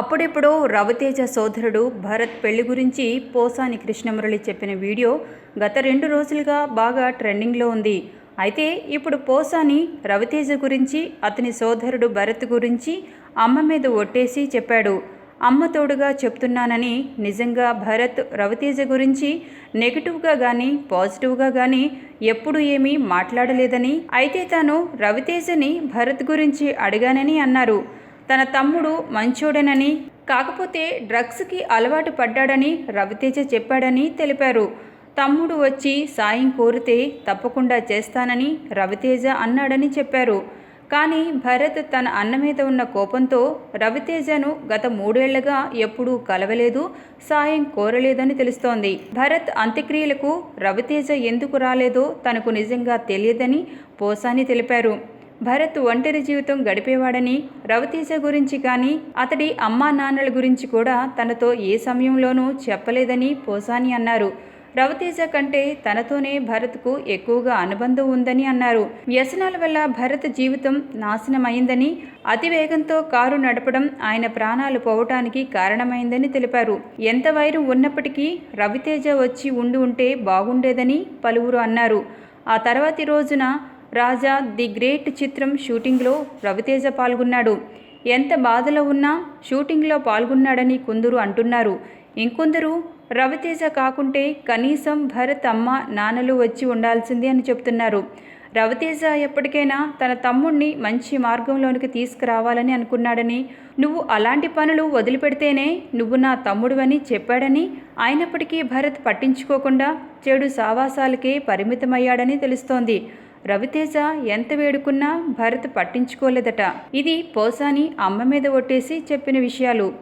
అప్పుడెప్పుడో రవితేజ సోదరుడు భరత్ పెళ్ళి గురించి పోసాని కృష్ణమురళి చెప్పిన వీడియో గత రెండు రోజులుగా బాగా ట్రెండింగ్లో ఉంది. అయితే ఇప్పుడు పోసాని రవితేజ గురించి అతని సోదరుడు భరత్ గురించి అమ్మ మీద ఒట్టేసి చెప్పాడు. అమ్మ తోడుగా చెప్తున్నానని నిజంగా భరత్ రవితేజ గురించి నెగిటివ్గా కానీ పాజిటివ్గా కానీ ఎప్పుడు ఏమీ మాట్లాడలేదని అయితే తాను రవితేజని భరత్ గురించి అడిగానని అన్నారు. తన తమ్ముడు మంచోడనని కాకపోతే డ్రగ్స్కి అలవాటు పడ్డాడని రవితేజ చెప్పాడని తెలిపారు. తమ్ముడు వచ్చి సాయం కోరితే తప్పకుండా చేస్తానని రవితేజ అన్నాడని చెప్పారు. కానీ భరత్ తన అన్న మీద ఉన్న కోపంతో రవితేజను గత మూడేళ్ళుగా ఎప్పుడూ కలవలేదు సాయం కోరలేదని తెలుస్తోంది. భరత్ అంత్యక్రియలకు రవితేజ ఎందుకు రాలేదో తనకు నిజంగా తెలియదని పోసాని తెలిపారు. భరత్ ఒంటరి జీవితం గడిపేవాడని రవితేజ గురించి కానీ అతడి అమ్మా నాన్నల గురించి కూడా తనతో ఏ సమయంలోనూ చెప్పలేదని పోసాని అన్నారు. రవితేజ కంటే తనతోనే భరత్కు ఎక్కువగా అనుబంధం ఉందని అన్నారు. వ్యసనాల వల్ల భరత్ జీవితం నాశనమైందని అతివేగంతో కారు నడపడం ఆయన ప్రాణాలు పోవటానికి కారణమైందని తెలిపారు. ఎంత వైరం ఉన్నప్పటికీ రవితేజ వచ్చి ఉండి ఉంటే బాగుండేదని పలువురు అన్నారు. ఆ తర్వాతి రోజున రాజా ది గ్రేట్ చిత్రం షూటింగ్లో రవితేజ పాల్గొన్నాడు. ఎంత బాధలో ఉన్నా షూటింగ్లో పాల్గొన్నాడని కొందరు అంటున్నారు. ఇంకొందరు రవితేజ కాకుంటే కనీసం భరత్ అమ్మ నాన్నలు వచ్చి ఉండాల్సింది అని చెప్తున్నారు. రవితేజ ఎప్పటికైనా తన తమ్ముణ్ణి మంచి మార్గంలోనికి తీసుకురావాలని అనుకున్నాడని నువ్వు అలాంటి పనులు వదిలిపెడితేనే నువ్వు నా తమ్ముడువని చెప్పాడని అయినప్పటికీ భరత్ పట్టించుకోకుండా చెడు సావాసాలకే పరిమితమయ్యాడని తెలుస్తోంది. రవితేజ ఎంత వేడుకున్నా భరత్ పట్టించుకోలేదట. ఇది పోసాని అమ్మ మీద ఒట్టేసి చెప్పిన విషయాలు.